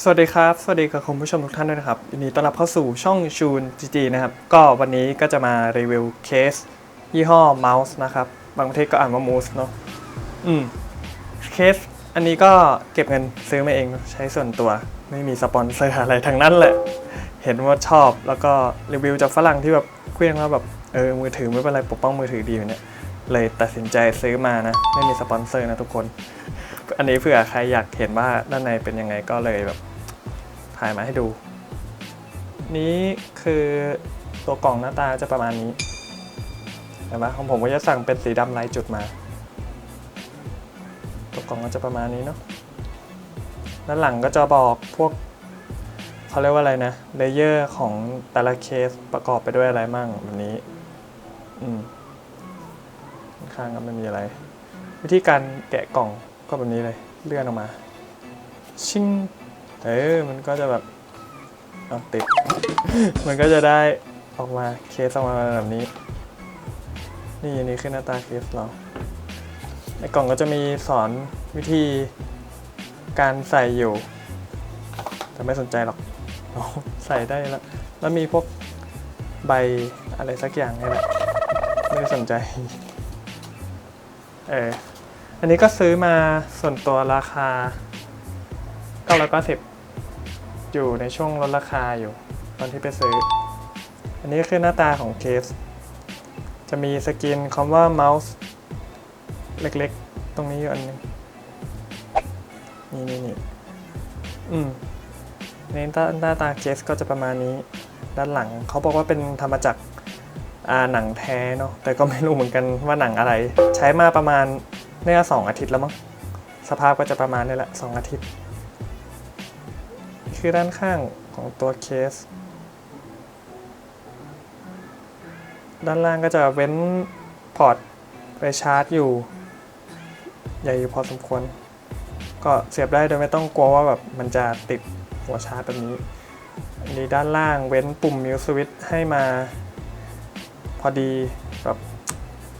สวัสดีครับ สวัสดีกับคุณผู้ชมทุกท่านด้วยนะครับยินดีต้อนรับเข้าสู่ช่องชูนจีจีนะครับ ก็วันนี้ก็จะมารีวิวเคส ยี่ห้อเมาส์นะครับ บางประเทศก็อ่านว่ามูสเนาะอืมเคส อันนี้ก็เก็บเงินซื้อมาเองใช้ส่วนตัว ไม่มีสปอนเซอร์อะไรทั้งนั้นแหละ เห็นว่าชอบแล้วก็รีวิวจากฝรั่งที่แบบเคลื่อนว่าแบบเออมือถือไม่เป็นไรปกป้องมือถือดีอยู่เนี่ยเลยตัดสินใจซื้อมานะ ไม่มีสปอนเซอร์นะทุกคน อันนี้เผื่อใครอยากเห็นว่าด้านในเป็นยังไงก็เลยแบบถ่ายมาให้ดู นี้คือตัวกล่องหน้าตาจะประมาณนี้เห็นไหมของผมก็จะสั่งเป็นสีดำลายจุดมา ตัวกล่องก็จะประมาณนี้เนาะด้านหลังก็จะบอกพวกเขาเรียกว่าอะไรนะเลเยอร์ของแต่ละเคสประกอบไปด้วยอะไรมั่งแบบนี้ อืมข้างก็ไม่มีอะไร วิธีการแกะกล่อง ก็แบบนี้เลยเลื่อนออกมา ชิงเออมันก็จะแบบเอาติด มันก็จะได้ออกมาเคสออกมาแบบนี้ นี่อันนี้คือหน้าตาเคสเราในกล่องก็จะมีสอนวิธีการใส่อยู่ แต่ไม่สนใจหรอกใส่ได้แล้ว แล้วมีพวกใบอะไรสักอย่างนี่แหละไม่ได้สนใจ เออ อันนี้ก็ซื้อมาส่วนตัวราคา990อยู่ในช่วงลดราคาอยู่ ตอนที่ไปซื้อ อันนี้คือหน้าตาของเคส จะมีสกินคำว่าเมาส์เล็กๆ ตรงนี้อยู่อันหนึงนี่นี่นี่อืมในหน้าหน้าตาเคสก็จะประมาณนี้ ด้านหลังเขาบอกว่าเป็นทำมาจากอ่าหนังแท้เนาะแต่ก็ไม่รู้เหมือนกันว่าหนังอะไร ใช้มาประมาณ นี่ยสองอาทิตย์แล้วมั้งสภาพก็จะประมาณนี้แหละสองอาทิตย์ คือด้านข้างของตัวเคส ด้านล่างก็จะเว้นพอร์ตไปชาร์จอยู่ ใหญ่อยู่พอสมควร ก็เสียบได้โดยไม่ต้องกลัวว่าแบบมันจะติดหัวชาร์จแบบนี้อันนี้ด้านล่างเว้นปุ่มมิวสวิตให้มาพอดีแบบ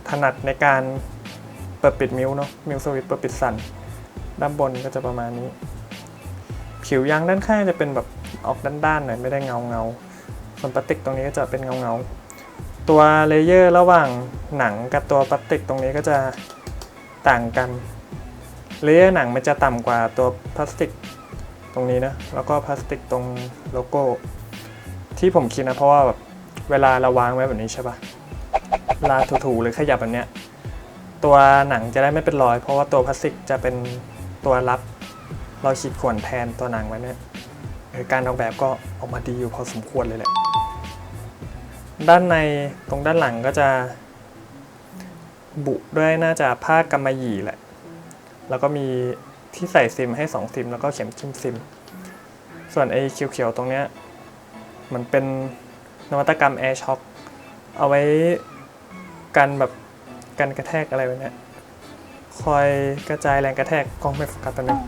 ถนัดในการ ปิดปิดมิวเนาะมิวสวิตเปิดปิดสั่นด้านบนก็จะประมาณนี้ ผิวยางด้านข้างจะเป็นแบบออกด้านๆหน่อยไม่ได้เงาเงาๆส่วนพลาสติกตรงนี้ก็จะเป็นเงาเงาๆตัวเลเยอร์ระหว่างหนังกับตัวพลาสติกตรงนี้ก็จะต่างกันเลเยอร์หนังมันจะต่ำกว่าตัวพลาสติกตรงนี้นะแล้วก็พลาสติกตรงโลโก้ ที่ผมคิดนะเพราะว่าแบบเวลาเราวางไว้แบบนี้ใช่ปะเวลาถูๆหรือขยับแบบเนี้ย ตัวหนังจะได้ไม่เป็นรอย เพราะว่าตัวพลาสติกจะเป็นตัวรับเราขีดข่วนแทนตัวหนังไว้เนี่ยการออกแบบก็ออกมาดีอยู่พอสมควรเลยแหละ ด้านในตรงด้านหลังก็จะ บุด้วยน่าจะผ้ากำมะหยี่แหละ แล้วก็มีที่ใส่ซิมให้2ซิมแล้วก็เข็มจิ้มซิม ส่วนไอ้เขียวๆตรงเนี้ยมันเป็นนวัตกรรม Air Shock เอาไว้กันแบบ กันกระแทกอะไรแบบนี้คอยกระจายแรงกระแทกกล้องไม่โฟกัสตัวนึง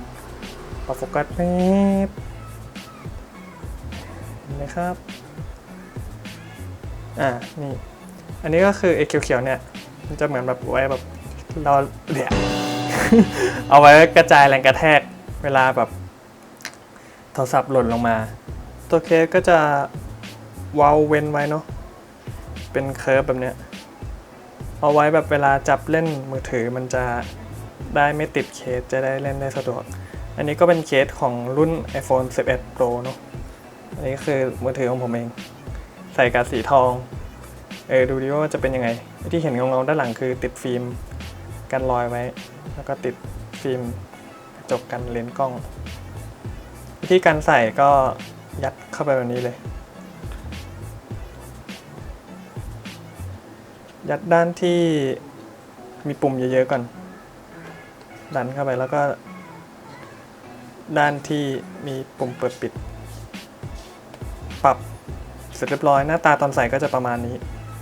ปรับโฟกัสนิดเห็นไหมครับ อ่า นี่ อันนี้ก็คือไอ้เขียวๆเนี่ย มันจะเหมือนแบบไว้แบบเราเดี๋ยเอาไว้กระจายแรงกระแทกเวลาแบบโทรศัพท์หล่นลงมา ตัวเคสก็จะวาเว้นไว้เนาะ เป็นเคิร์ฟแบบเนี้ย เอาไว้แบบเวลาจับเล่นมือถือมันจะได้ไม่ติดเคสจะได้เล่นได้สะดวก อันนี้ก็เป็นเคสของรุ่น iPhone 11 Pro เนอะอันนี้คือมือถือของผมเอง ใส่กาสีทอง เออดูดิว่าจะเป็นยังไง ที่เห็นเงาๆด้านหลังคือติดฟิล์มกันรอยไว้ แล้วก็ติดฟิล์มกระจกกันเลนส์กล้อง วิธีการใส่ก็ยัดเข้าไปแบบนี้เลย ยัดด้านที่มีปุ่มเยอะๆก่อน ดันเข้าไปแล้วก็ ด้านที่มีปุ่มเปิดปิด ปรับเสร็จเรียบร้อยหน้าตาตอนใส่ก็จะประมาณนี้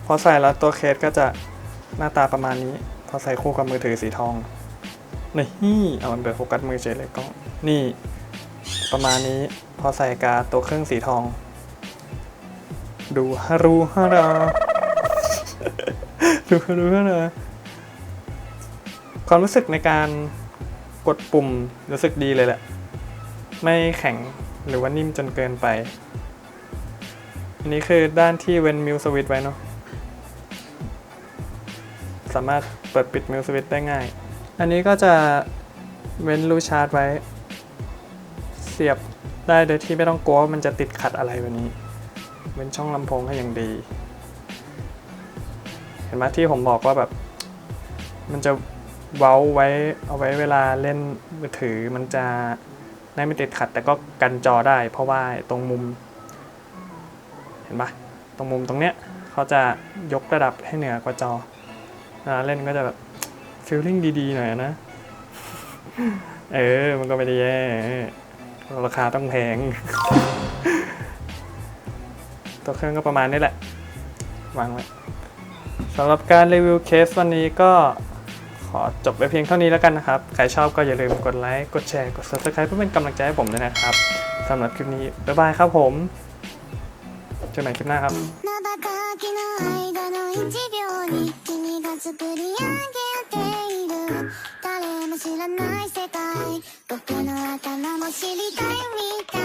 พอใส่แล้วตัวเคสก็จะหน้าตาประมาณนี้ พอใส่คู่กับมือถือสีทองนี่เอามันเปิดโฟกัสมือเฉยเลยกล้องนี่ ประมาณนี้พอใส่กาตัวเครื่องสีทอง ดูฮารูฮารา ดูฮารูฮาราความรู้สึกในการกดปุ่มรู้สึกดีเลยแหละ ไม่แข็งหรือว่านิ่มจนเกินไป อันนี้คือด้านที่เว้นมิวสวิตไว้เนาะสามารถเปิดปิดมิวสวิตได้ง่าย อันนี้ก็จะเว้นรูชาร์จไว้ เสียบได้โดยที่ไม่ต้องกลัวว่ามันจะติดขัดอะไรแบบนี้ เว้นช่องลำโพงให้อย่างดี ห็นไหมที่ผมบอกว่าแบบมันจะเว้าไว้เอาไว้เวลาเล่นมือถือมันจะได้ไม่ติดขัด แต่ก็กันจอได้ เพราะว่าตรงมุม เห็นปะตรงมุมตรงเนี้ยเขาจะยกระดับให้เหนือกว่าจอเลาเล่นก็จะแบบฟีลลิ่งดีๆหน่อยนะ เออ มันก็ไม่ได้แย่ราคาต้องแพง ตัวเครื่องก็ประมาณนี้แหละ วางไว้ สำหรับการรีวิวเคสวันนี้ก็ขอจบไปเพียงเท่านี้แล้วกันนะครับ ใครชอบก็อย่าลืมกดไลค์ กดแชร์ กด subscribe เพื่อเป็นกำลังใจให้ผมด้วยนะครับสำหรับคลิปนี้ บ๊ายบายครับผม เจอกันใหม่คลิปหน้าครับ まばたきの間の一秒に君が作り上げている誰も知らない世界僕の頭も知りたいみたい